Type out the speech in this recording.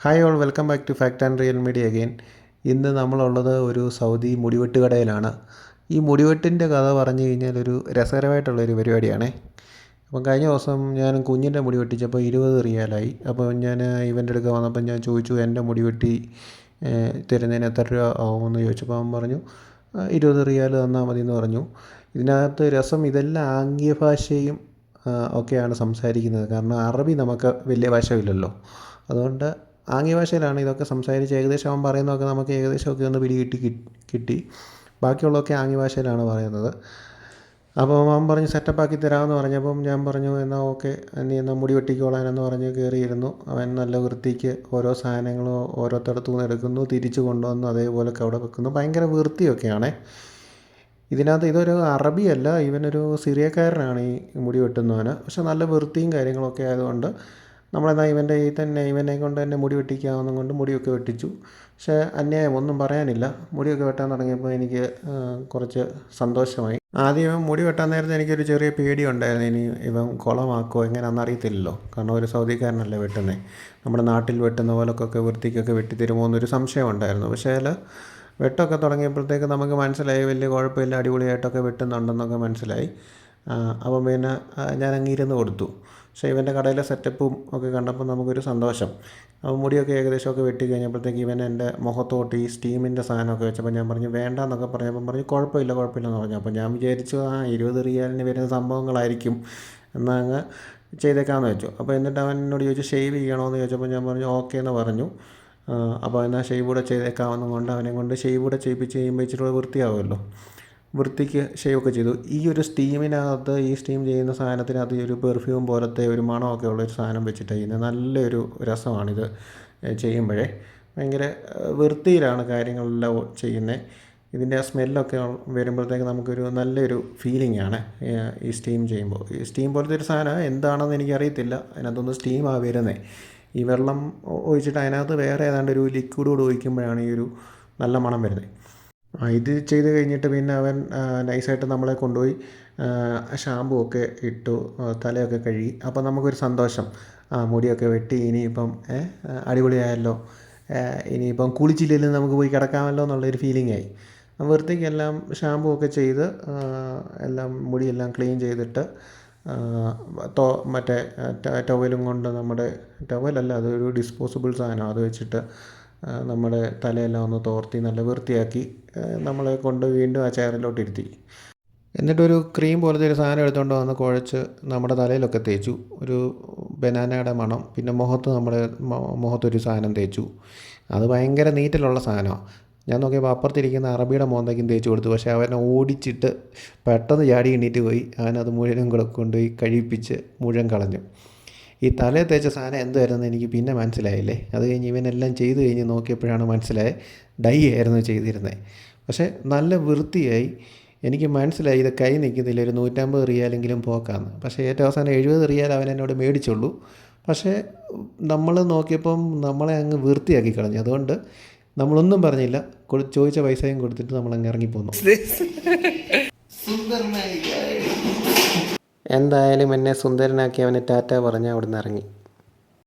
Hi all welcome back to fact and real media again ഇന്ന് നമ്മളുള്ളത് ഒരു Saudi മുടിവെട്ട് കടയിലാണ് ഈ മുടിവെട്ടിന്റെ കഥ പറഞ്ഞു കഴിഞ്ഞാൽ ഒരു രസകരമായിട്ടുള്ളൊരു പരിപാടിയാണേ. അപ്പം കഴിഞ്ഞ ദിവസം ഞാൻ കുഞ്ഞിന്റെ മുടി വെട്ടിച്ചപ്പോൾ ഇരുപത് റിയാലായി. അപ്പോൾ ഞാൻ ഇവന്റെ അടുക്ക വന്നപ്പോൾ ഞാൻ ചോദിച്ചു എന്റെ മുടി വെട്ടി തരുന്നതിന് എത്ര രൂപ ആവുമെന്ന്? ചോദിച്ചപ്പോൾ അവൻ പറഞ്ഞു "ആ, ഇരുപത് റിയാൽ തന്നാൽ മതി എന്ന് പറഞ്ഞു. ഇതിനകത്ത് രസം ഇതെല്ലാം ആംഗ്യ ഭാഷയും ഒക്കെയാണ് സംസാരിക്കുന്നത്. കാരണം അറബി നമുക്ക് വലിയ ഭാഷയില്ലല്ലോ. അതുകൊണ്ട് ആംഗ്യ ഭാഷയിലാണ് ഇതൊക്കെ സംസാരിച്ച് ഏകദേശം അവൻ പറയുന്നതൊക്കെ നമുക്ക് ഏകദേശമൊക്കെ ഒന്ന് പിടി കിട്ടി. ബാക്കിയുള്ളതൊക്കെ ആംഗ്യ ഭാഷയിലാണ് പറയുന്നത്. അപ്പോൾ അവൻ പറഞ്ഞ് സെറ്റപ്പാക്കി തരാമെന്ന് പറഞ്ഞപ്പം ഞാൻ പറഞ്ഞു എന്നാൽ ഓക്കെ നീ എന്നാൽ മുടി വെട്ടിക്കോളാനെന്ന് പറഞ്ഞ് കയറിയിരുന്നു. അവൻ നല്ല വൃത്തിക്ക് ഓരോ സാധനങ്ങളും ഓരോരുത്തടത്തു നിന്ന് എടുക്കുന്നു തിരിച്ചു കൊണ്ടുവന്ന് അതേപോലെ അവിടെ വെക്കുന്നു. ഭയങ്കര വൃത്തിയൊക്കെയാണേ. ഇതിനകത്ത് ഇതൊരു അറബിയല്ല ഇവനൊരു സിറിയക്കാരനാണ് ഈ മുടി വെട്ടുന്നവന്. പക്ഷെ നല്ല വൃത്തിയും കാര്യങ്ങളൊക്കെ ആയതുകൊണ്ട് നമ്മളെന്നാൽ ഇവന്റെ ഈ തന്നെ ഇവനെ കൊണ്ട് തന്നെ മുടി വെട്ടിക്കാവുന്ന കൊണ്ട് മുടിയൊക്കെ വെട്ടിച്ചു. പക്ഷേ അന്യായം ഒന്നും പറയാനില്ല. മുടിയൊക്കെ വെട്ടാൻ തുടങ്ങിയപ്പോൾ എനിക്ക് കുറച്ച് സന്തോഷമായി. ആദ്യം ഇവൻ മുടി വെട്ടാൻ നേരത്തെ എനിക്കൊരു ചെറിയ പേടി ഉണ്ടായിരുന്നു ഇനി ഇവൻ കുളമാക്കുമോ എങ്ങനെയാണെന്ന് അറിയത്തില്ലല്ലോ. കാരണം ഒരു സൗദിക്കാരനല്ലേ വെട്ടുന്നത് നമ്മുടെ നാട്ടിൽ വെട്ടുന്ന പോലൊക്കെ വൃത്തിക്കൊക്കെ വെട്ടിത്തരുമോ എന്നൊരു സംശയം ഉണ്ടായിരുന്നു പക്ഷേ അതിൽ വെട്ടമൊക്കെ തുടങ്ങിയപ്പോഴത്തേക്ക് നമുക്ക് മനസ്സിലായി വലിയ കുഴപ്പമില്ല അടിപൊളിയായിട്ടൊക്കെ വെട്ടുന്നുണ്ടെന്നൊക്കെ മനസ്സിലായി. അപ്പം പിന്നെ ഞാൻ അങ്ങിരുന്ന് കൊടുത്തു. പക്ഷേ ഇവന്റെ കടയിലെ സെറ്റപ്പും ഒക്കെ കണ്ടപ്പോൾ നമുക്കൊരു സന്തോഷം. അപ്പോൾ മുടിയൊക്കെ ഏകദേശമൊക്കെ വെട്ടി കഴിഞ്ഞപ്പോഴത്തേക്ക് ഇവൻ എന്റെ മുഖത്തോട്ട് ഈ സ്റ്റീമിന്റെ സാധനമൊക്കെ വെച്ചപ്പോൾ ഞാൻ പറഞ്ഞു വേണ്ട എന്നൊക്കെ പറഞ്ഞപ്പം പറഞ്ഞു കുഴപ്പമില്ല കുഴപ്പമില്ല എന്ന് പറഞ്ഞു. അപ്പോൾ ഞാൻ വിചാരിച്ചു ആ ഇരുപത് റിയാലിന് വരുന്ന സംഭവങ്ങളായിരിക്കും. എന്നാൽ അങ്ങ് ചെയ്തേക്കാമെന്ന് വെച്ചു. അപ്പോൾ എന്നിട്ട് അവൻ എന്നോട് ചോദിച്ചു ഷേവ് ചെയ്യണമെന്ന് ചോദിച്ചപ്പോൾ ഞാൻ പറഞ്ഞു ഓക്കെ എന്ന് പറഞ്ഞു. അപ്പോൾ എന്നാൽ ഷെയ്വ് കൂടെ ചെയ്തേക്കാമെന്ന് കൊണ്ട് അവനെ കൊണ്ട് ഷെയ്വ് കൂടെ ചെയ്യിപ്പിച്ച് കഴിയുമ്പോൾ ഇച്ചിരി വൃത്തിയാവുമല്ലോ. വൃത്തിക്ക് ഷെയ്വ് ഒക്കെ ചെയ്തു. ഈ ഒരു സ്റ്റീമിനകത്ത് ഈ സ്റ്റീം ചെയ്യുന്ന സാധനത്തിനകത്ത് ഈ ഒരു പെർഫ്യൂം പോലത്തെ ഒരു മണമൊക്കെ ഉള്ള ഒരു സാധനം വെച്ചിട്ട് ചെയ്യുന്നത് നല്ലൊരു രസമാണിത് ചെയ്യുമ്പോഴേ. ഭയങ്കര വൃത്തിയിലാണ് കാര്യങ്ങളെല്ലാം ചെയ്യുന്നത് ഇതിന്റെ ആ സ്മെല്ലൊക്കെ വരുമ്പോഴത്തേക്ക് നമുക്കൊരു നല്ലൊരു ഫീലിംഗ് ആണ് ഈ സ്റ്റീം ചെയ്യുമ്പോൾ. ഈ സ്റ്റീം പോലത്തെ ഒരു സാധനം എന്താണെന്ന് എനിക്കറിയത്തില്ല. അതിനകത്തൊന്ന് സ്റ്റീമാണ് വരുന്നത് ഈ വെള്ളം ഒഴിച്ചിട്ട് അതിനകത്ത് വേറെ ഏതാണ്ട് ഒരു ലിക്വിഡ് കൂടെ ഒഴിക്കുമ്പോഴാണ് ഈ ഒരു നല്ല മണം വരുന്നത് ഇത് ചെയ്ത് കഴിഞ്ഞിട്ട് പിന്നെ അവൻ നൈസായിട്ട് നമ്മളെ കൊണ്ടുപോയി ഷാമ്പു ഒക്കെ ഇട്ടു തലയൊക്കെ കഴുകി. അപ്പോൾ നമുക്കൊരു സന്തോഷം. ആ മുടിയൊക്കെ വെട്ടി ഇനിയിപ്പം അടിപൊളിയായല്ലോ. ഇനിയിപ്പം കുളിച്ചില്ലെങ്കിലും നമുക്ക് പോയി കിടക്കാമല്ലോ എന്നുള്ളൊരു ഫീലിംഗ് ആയി. വൃത്തിക്കെല്ലാം ഷാമ്പു ഒക്കെ ചെയ്ത് എല്ലാം മുടിയെല്ലാം ക്ലീൻ ചെയ്തിട്ട് തോ മറ്റേ ടവലും കൊണ്ട് നമ്മുടെ ടവലല്ല അതൊരു ഡിസ്പോസിബിൾ സാധനം. അത് വെച്ചിട്ട് നമ്മുടെ തലയെല്ലാം ഒന്ന് തോർത്തി നല്ല വൃത്തിയാക്കി നമ്മളെ കൊണ്ട് വീണ്ടും ആ ചെയറിലോട്ട് ഇരുത്തി. എന്നിട്ടൊരു ക്രീം പോലത്തെ ഒരു സാധനം എടുത്തുകൊണ്ട് വന്ന് കുഴച്ച് നമ്മുടെ തലയിലൊക്കെ തേച്ചു. ഒരു ബനാനയുടെ മണം പിന്നെ മുഖത്ത് നമ്മുടെ മുഖത്തൊരു സാധനം തേച്ചു. അത് ഭയങ്കര നീറ്റിലുള്ള സാധനമാണ് ഞാൻ നോക്കിയപ്പോൾ അപ്പുറത്തിരിക്കുന്ന അറബിയുടെ മോന്തയ്ക്കും തേച്ച് കൊടുത്തു. പക്ഷേ അവനെ ഓടിച്ചിട്ട് പെട്ടെന്ന് ചാടി എണ്ണീറ്റ് പോയി. അവനത് മുഴുവനും കൂടെ കൊണ്ടുപോയി കഴിപ്പിച്ച് മുഴുവൻ കളഞ്ഞു. ഈ തലയിൽ തേച്ച സാധനം എന്തായിരുന്നു എനിക്ക് പിന്നെ മനസ്സിലായില്ലേ? അത് കഴിഞ്ഞ് ഇവനെല്ലാം ചെയ്ത് കഴിഞ്ഞ് നോക്കിയപ്പോഴാണ് മനസ്സിലായത് ഡൈ ആയിരുന്നു ചെയ്തിരുന്നത് പക്ഷേ നല്ല വൃത്തിയായി എനിക്ക് മനസ്സിലായി ഇത് കൈ നിൽക്കുന്നില്ല ഒരു നൂറ്റമ്പത് റിയാലെങ്കിലും പോക്കാന്ന്. പക്ഷേ ഏറ്റവും അവസാനം എഴുപത് റിയാൽ അവൻ എന്നോട് മേടിച്ചുള്ളൂ. പക്ഷേ നമ്മൾ നോക്കിയപ്പം നമ്മളെ അങ്ങ് വൃത്തിയാക്കി കളഞ്ഞു. അതുകൊണ്ട് നമ്മളൊന്നും പറഞ്ഞില്ല. ചോദിച്ച പൈസയും കൊടുത്തിട്ട് നമ്മളങ്ങ് ഇറങ്ങിപ്പോന്നു. എന്തായാലും എന്നെ സുന്ദരനാക്കി അവനെ ടാറ്റ പറഞ്ഞ് അവിടുന്ന് ഇറങ്ങി.